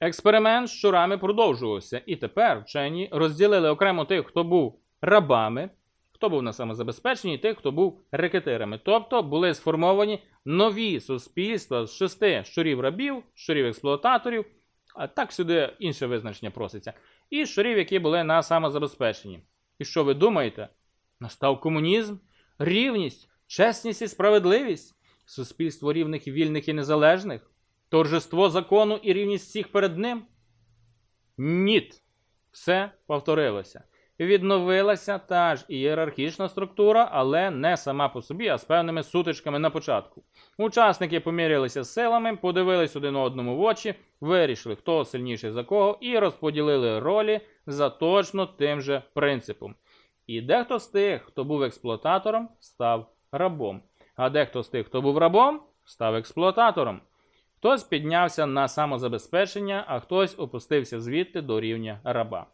Експеримент з щурами продовжувався, і тепер вчені розділили окремо тих, хто був рабами, хто був на самозабезпеченні, і тих, хто був рекетирами. Тобто були сформовані нові суспільства з шести щурів-рабів, щурів-експлуататорів, а так сюди інше визначення проситься, і щурів, які були на самозабезпеченні. І що ви думаєте? Настав комунізм, рівність, чесність і справедливість, суспільство рівних, вільних і незалежних, торжество закону і рівність всіх перед ним? Ніт. Все повторилося. Відновилася та ж ієрархічна структура, але не сама по собі, а з певними сутичками на початку. Учасники помірялися з силами, подивились один одному в очі, вирішили, хто сильніший за кого, і розподілили ролі за точно тим же принципом. І дехто з тих, хто був експлуататором, став рабом. А дехто з тих, хто був рабом, став експлуататором. Хтось піднявся на самозабезпечення, а хтось опустився звідти до рівня раба.